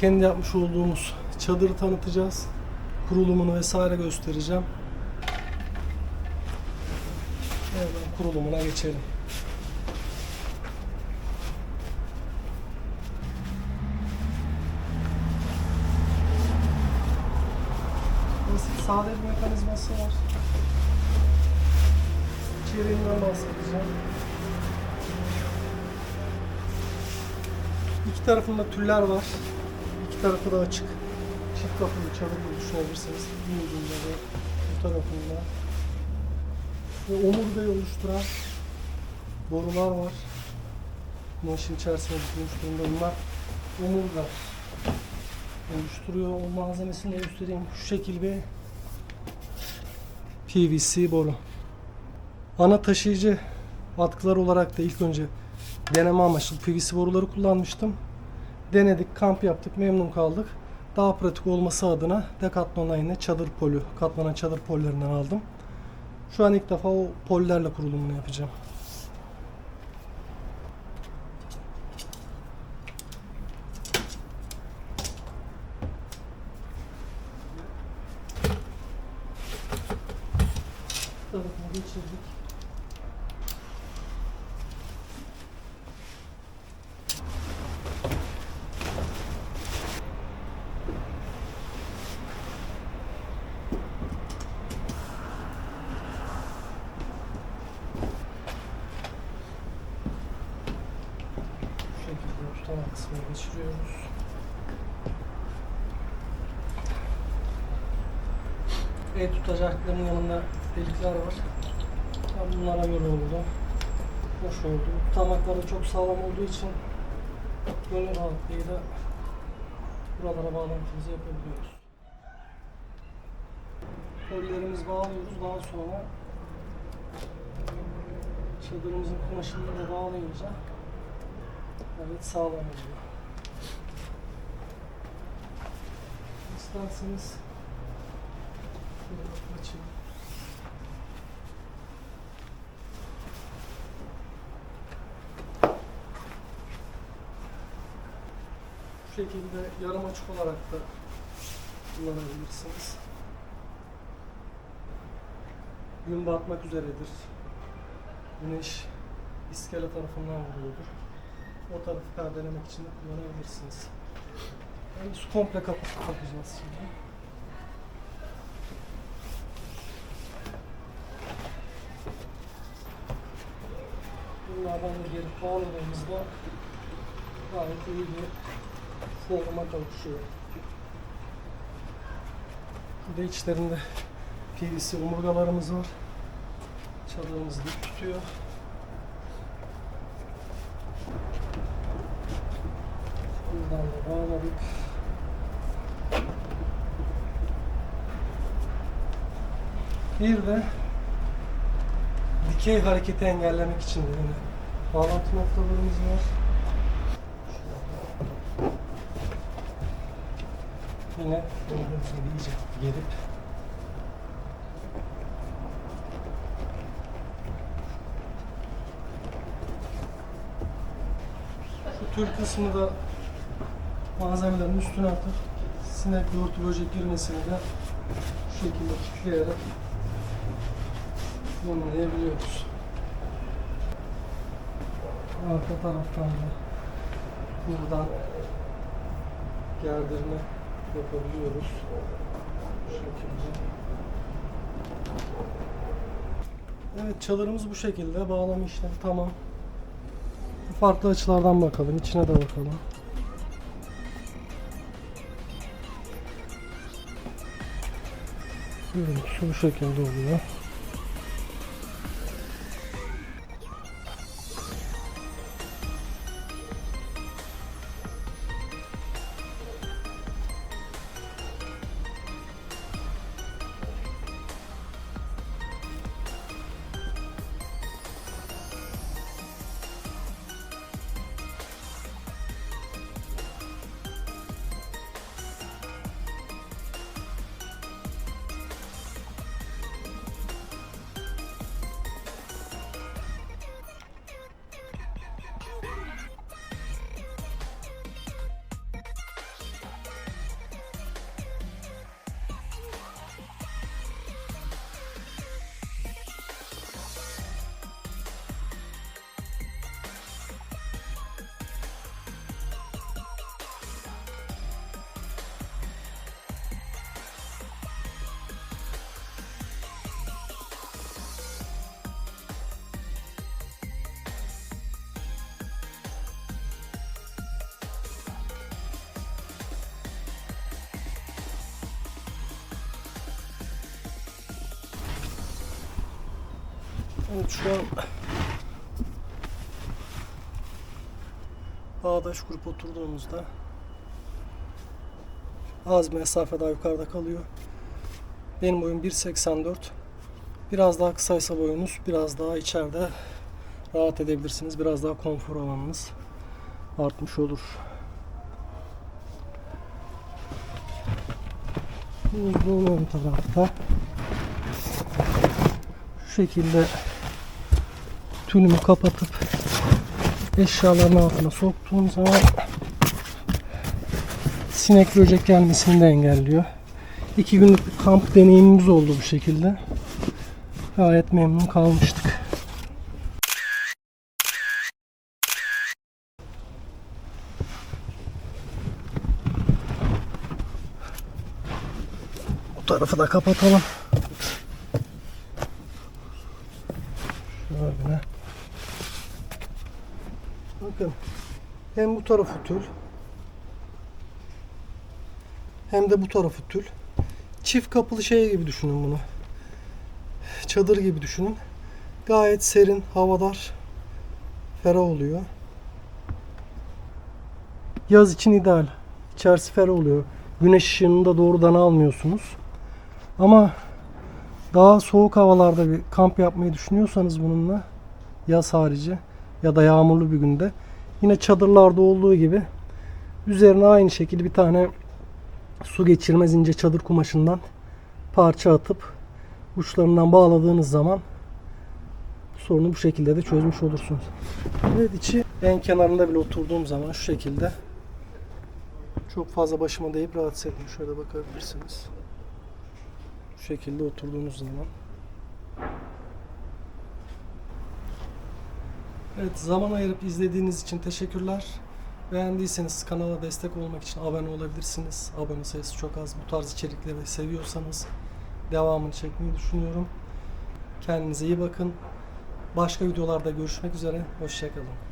kendi yapmış olduğumuz çadırı tanıtacağız. Kurulumunu vesaire göstereceğim. Hemen kurulumuna geçelim. Basit sade bir mekanizması var. İçeriğinden bahsedeceğim. İki tarafında tüller var. İki tarafı da açık. Çift kapılı çadır gibi düşünebilirsiniz. Bir ucunda ve bu tarafında. Ve omurgayı oluşturan borular var. Kumaşın içerisine dikilmiş durumda. Bunlar omurga oluşturuyor. O malzemesini de göstereyim. Şu şekil bir PVC boru. Ana taşıyıcı atkılar olarak da ilk önce deneme amaçlı PVC boruları kullanmıştım. Denedik, kamp yaptık, memnun kaldık. Daha pratik olması adına Decathlon'a yine çadır polü, katlanan çadır pollerinden aldım. Şu an ilk defa o pollerle kurulumunu yapacağım. tarafına geçirdik. Bu tutan kısmına geçiriyoruz. El tutacakların yanında delikler var. Ben bunlara göre oldu. Hoş oldu. Tutamakları çok sağlam olduğu için gönül rahatlığıyla buralara bağlantımızı yapabiliyoruz. Kollerimizi bağlıyoruz. Daha sonra çadırımızın kumaşını da bağlayınca evet sağlam oluyor. İsterseniz açayım. Bu şekilde yarım açık olarak da kullanabilirsiniz. Gün batmak üzeredir. Güneş iskele tarafından vuruyordur. O tarafı perdelemek için kullanabilirsiniz. Yani su komple kapatıp bakacağız şimdi. Bunlardan da geri bağladığımızda gayet iyi bir forma kavuşuyor. Burada içlerinde PVC omurgalarımız var. Çadırımızı tutuyor. Buradan da bağladık. Bir de dikey hareketi engellemek için de yine bağlantı noktalarımız var. Yine gördüğünüz gibi iyice gelip tül kısmı da malzemelerin üstüne atıp sinek, börtü, böcek girmesini de şu şekilde kilitleyerek önleyebiliyoruz. Arka taraftan da buradan gerdirme yapabiliyoruz. Bu şekilde. Evet çadırımız bu şekilde. Bağlama işlemi tamam. Farklı açılardan bakalım. içine de bakalım. Görüntüsü bu şekilde oluyor. Evet şu an Bağdaş grup oturduğumuzda az mesafe daha yukarıda kalıyor. Benim boyum 1.84. Biraz daha kısaysa boyunuz biraz daha içeride rahat edebilirsiniz. Biraz daha konfor alanınız artmış olur. Buzluğun ön tarafta şu şekilde tülümü kapatıp eşyaların altına soktuğum zaman sinek böcek gelmesini de engelliyor. İki günlük bir kamp deneyimimiz oldu bu şekilde. Gayet memnun kalmıştık. Bu tarafı da kapatalım. Şöyle. Bakın. Hem bu tarafı tül. Hem de bu tarafı tül. Çift kapılı şey gibi düşünün bunu. Çadır gibi düşünün. Gayet serin, havadar, ferah oluyor. Yaz için ideal. İçerisi ferah oluyor. Güneş ışığını da doğrudan almıyorsunuz. Ama daha soğuk havalarda bir kamp yapmayı düşünüyorsanız bununla yaz harici ya da yağmurlu bir günde yine çadırlarda olduğu gibi üzerine aynı şekilde bir tane su geçirmez ince çadır kumaşından parça atıp uçlarından bağladığınız zaman sorunu bu şekilde de çözmüş olursunuz. Evet içi en kenarında bile oturduğum zaman şu şekilde çok fazla başıma değip rahatsız etmiyor. Şöyle bakabilirsiniz. Şu şekilde oturduğunuz zaman. Evet zaman ayırıp izlediğiniz için teşekkürler. Beğendiyseniz kanala destek olmak için abone olabilirsiniz. Abone sayısı çok az. Bu tarz içerikleri seviyorsanız devamını çekmeyi düşünüyorum. Kendinize iyi bakın. Başka videolarda görüşmek üzere. Hoşçakalın.